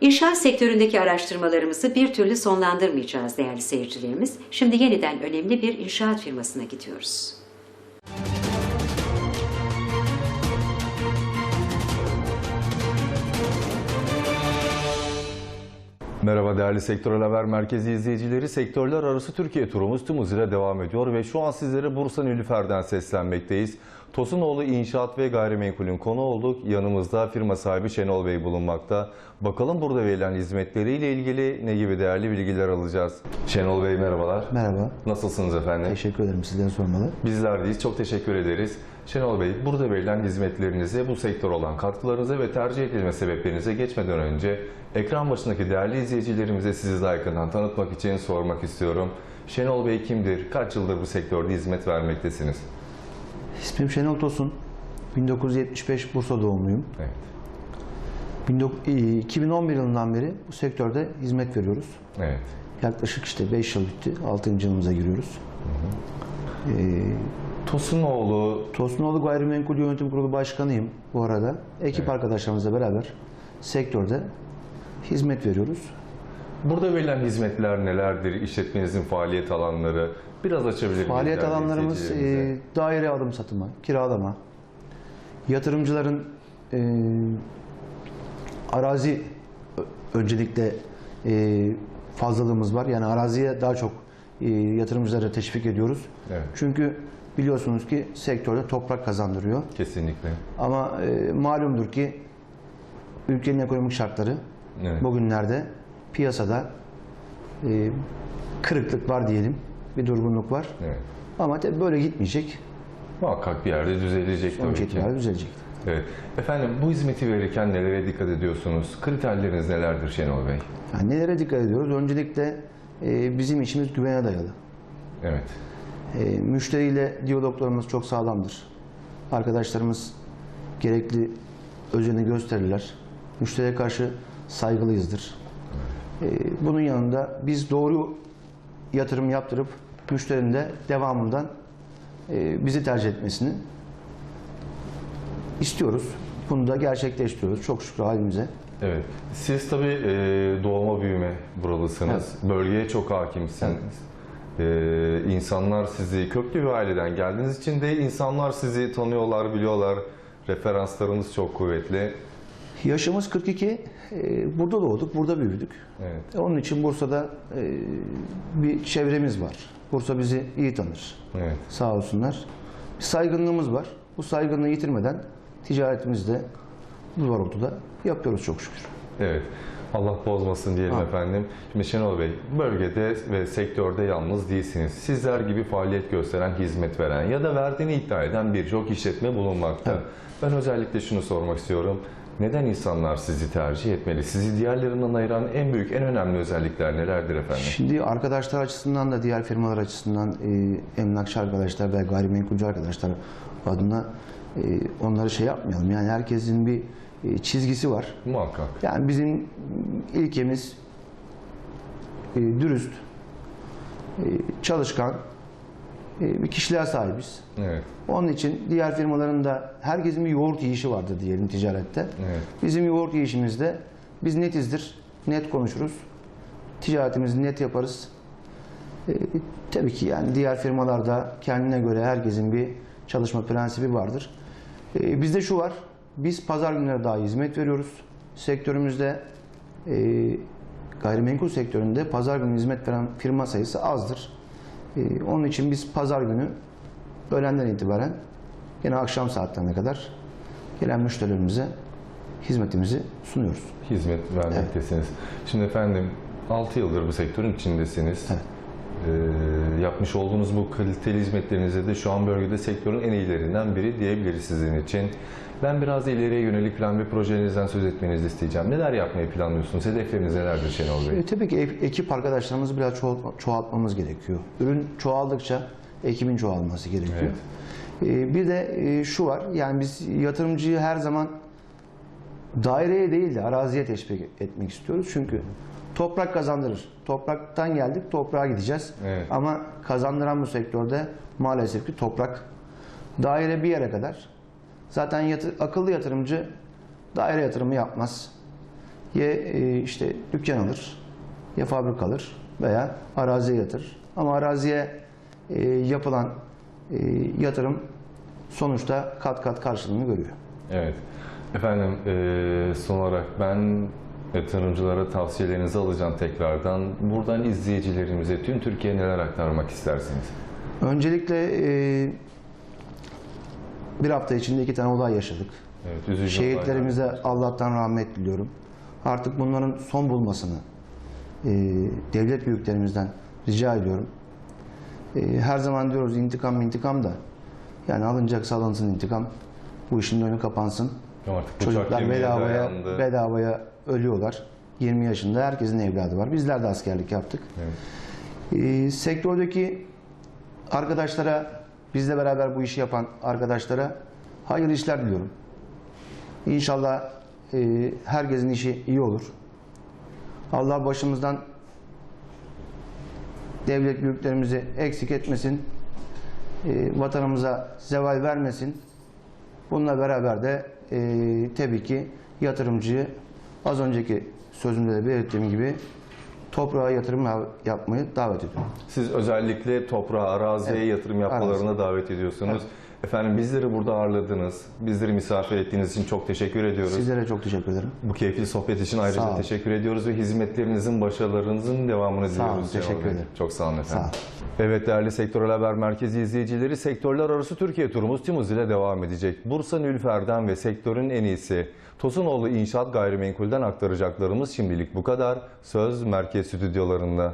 İnşaat sektöründeki araştırmalarımızı bir türlü sonlandırmayacağız değerli seyircilerimiz. Şimdi yeniden önemli bir inşaat firmasına gidiyoruz. Merhaba değerli Sektörel Haber Merkezi izleyicileri. Sektörler arası Türkiye turumuz tüm hızıyla devam ediyor ve şu an sizlere Bursa Nilüfer'den seslenmekteyiz. Tosunoğlu İnşaat ve Gayrimenkul'ün konu olduk. Yanımızda firma sahibi Şenol Bey bulunmakta. Bakalım burada verilen hizmetleriyle ilgili ne gibi değerli bilgiler alacağız. Şenol Bey merhabalar. Merhaba, Nasılsınız efendim? teşekkür ederim sizden sormalı. Bizler deyiz. Çok teşekkür ederiz. Şenol Bey, burada verilen hizmetlerinize, bu sektör olan katkılarınıza ve tercih edilme sebeplerinize geçmeden önce ekran başındaki değerli izleyicilerimize sizi daha yakından tanıtmak için sormak istiyorum. Şenol Bey kimdir? Kaç yıldır bu sektörde hizmet vermektesiniz? İsmim Şenol Tosun, 1975 Bursa doğumluyum. Evet. 19 2011 yılından beri bu sektörde hizmet veriyoruz. Evet. Yaklaşık işte 5 yıl bitti, 6. yılımıza giriyoruz. Ee, Tosunoğlu, Tosunoğlu Gayrimenkul Yönetim Kurulu Başkanıyım bu arada. Ekip Evet. arkadaşlarımızla beraber sektörde hizmet veriyoruz. Burada verilen hizmetler nelerdir? İşletmenizin faaliyet alanları biraz açabilir miyiz? Faaliyet alanlarımız e, daire alım satımı, kiralama, yatırımcıların e, arazi öncelikle e, fazlalığımız var. Yani araziye daha çok e, yatırımcılara teşvik ediyoruz. Evet. Çünkü biliyorsunuz ki sektörde toprak kazandırıyor. Kesinlikle. Ama e, malumdur ki ülkenin ekonomik şartları Evet. bugünlerde piyasada e, kırıklık var diyelim. Bir durgunluk var. Evet. Ama tabii böyle gitmeyecek. Muhakkak bir yerde düzelecek Sonuç tabii ki. düzelecek. Evet. Efendim bu hizmeti verirken nelere dikkat ediyorsunuz? Kriterleriniz nelerdir Şenol Bey? Yani nelere dikkat ediyoruz? Öncelikle e, bizim işimiz güvene dayalı. Evet. E, müşteriyle diyaloglarımız çok sağlamdır. Arkadaşlarımız gerekli özeni gösterirler. Müşteriye karşı saygılıyızdır. E, bunun yanında biz doğru yatırım yaptırıp müşterinin de devamından e, bizi tercih etmesini istiyoruz. Bunu da gerçekleştiriyoruz. Çok şükür halimize. Evet. Siz tabii e, doğma büyüme buralısınız. Bölgeye çok hakimsiniz. E, insanlar sizi köklü bir aileden geldiğiniz için de insanlar sizi tanıyorlar, biliyorlar. Referanslarınız çok kuvvetli. Yaşımız 42. E, burada doğduk, burada büyüdük. Evet. Onun için Bursa'da e, bir çevremiz var. Bursa bizi iyi tanır. Evet. Sağ olsunlar. Bir saygınlığımız var. Bu saygınlığı yitirmeden ticaretimizi de bu doğrultuda yapıyoruz çok şükür. Evet. Allah bozmasın diyelim Amin. efendim. Şimdi Şenol Bey, bölgede ve sektörde yalnız değilsiniz. Sizler gibi faaliyet gösteren, hizmet veren ya da verdiğini iddia eden birçok işletme bulunmakta. Evet. Ben özellikle şunu sormak istiyorum. Neden insanlar sizi tercih etmeli? Sizi diğerlerinden ayıran en büyük, en önemli özellikler nelerdir efendim? Şimdi arkadaşlar açısından da diğer firmalar açısından e, emlakçı arkadaşlar ve gayrimenkulcü arkadaşlar adına e, onları şey yapmayalım. Yani herkesin bir e, çizgisi var. Muhakkak. Yani bizim ilkemiz e, dürüst, e, çalışkan e, bir kişiliğe sahibiz. Evet. Onun için diğer firmaların da herkesin bir yoğurt yiyişi vardır diyelim ticarette. Evet. Bizim yoğurt yiyişimizde biz netizdir, net konuşuruz. Ticaretimizi net yaparız. E, tabii ki yani diğer firmalarda kendine göre herkesin bir çalışma prensibi vardır. E, bizde şu var, biz pazar günleri daha hizmet veriyoruz. Sektörümüzde e, gayrimenkul sektöründe pazar günü hizmet veren firma sayısı azdır. E, onun için biz pazar günü öğlenden itibaren yine akşam saatlerine kadar gelen müşterilerimize hizmetimizi sunuyoruz. Hizmet vermektesiniz. Şimdi efendim 6 yıldır bu sektörün içindesiniz. Evet. Ee, yapmış olduğunuz bu kaliteli hizmetlerinize de şu an bölgede sektörün en iyilerinden biri diyebiliriz sizin için. Ben biraz ileriye yönelik plan ve projenizden söz etmenizi isteyeceğim. Neler yapmayı planlıyorsunuz? Hedefleriniz nelerdir Şenol Bey? E, tabii ki ekip arkadaşlarımızı biraz çoğalt- çoğaltmamız gerekiyor. Ürün çoğaldıkça ekibin çoğalması gerekiyor. E, bir de e, şu var, yani biz yatırımcıyı her zaman daireye değil de araziye teşvik etmek istiyoruz. Çünkü toprak kazandırır. Topraktan geldik, toprağa gideceğiz. Evet. Ama kazandıran bu sektörde maalesef ki toprak. Daire bir yere kadar. Zaten yatı- akıllı yatırımcı daire yatırımı yapmaz. ya e, işte dükkan alır, ya fabrika alır veya araziye yatırır. Ama araziye e, yapılan e, yatırım sonuçta kat kat karşılığını görüyor. Evet. Efendim eee, son olarak ben yatırımcılara tavsiyelerinizi alacağım tekrardan. Buradan izleyicilerimize tüm Türkiye neler aktarmak istersiniz? Öncelikle e, bir hafta içinde iki tane olay yaşadık. Evet, üzücü Şehitlerimize Allah'tan rahmet diliyorum. Artık bunların son bulmasını e, devlet büyüklerimizden rica ediyorum. E, her zaman diyoruz intikam intikam da yani alınacaksa alınsın intikam. Bu işin önü kapansın. Artık Çocuklar bedavaya, dayandı. bedavaya ölüyorlar. 20 yaşında herkesin evladı var. Bizler de askerlik yaptık. Evet. Ee, sektördeki arkadaşlara, bizle beraber bu işi yapan arkadaşlara hayırlı işler diliyorum. İnşallah e, herkesin işi iyi olur. Allah başımızdan devlet büyüklerimizi eksik etmesin. E, vatanımıza zeval vermesin. Bununla beraber de e, tabii ki yatırımcıyı az önceki sözümde de belirttiğim gibi toprağa yatırım yapmayı davet ediyorum. Siz özellikle toprağa, araziye Evet, yatırım yapmalarına davet ediyorsunuz. Efendim bizleri burada ağırladınız. Bizleri misafir ettiğiniz için çok teşekkür ediyoruz. Sizlere çok teşekkür ederim. Bu keyifli sohbet için ayrıca olun. teşekkür ediyoruz ve hizmetlerinizin, başarılarınızın devamını Sağ olun, diliyoruz. Teşekkür ederim. Çok sağ olun efendim. Sağ Evet değerli Sektörel Haber Merkezi izleyicileri, sektörler arası Türkiye turumuz tüm hızıyla devam edecek. Bursa Nülfer'den ve sektörün en iyisi Tosunoğlu İnşaat Gayrimenkul'den aktaracaklarımız şimdilik bu kadar. Söz merkez stüdyolarında.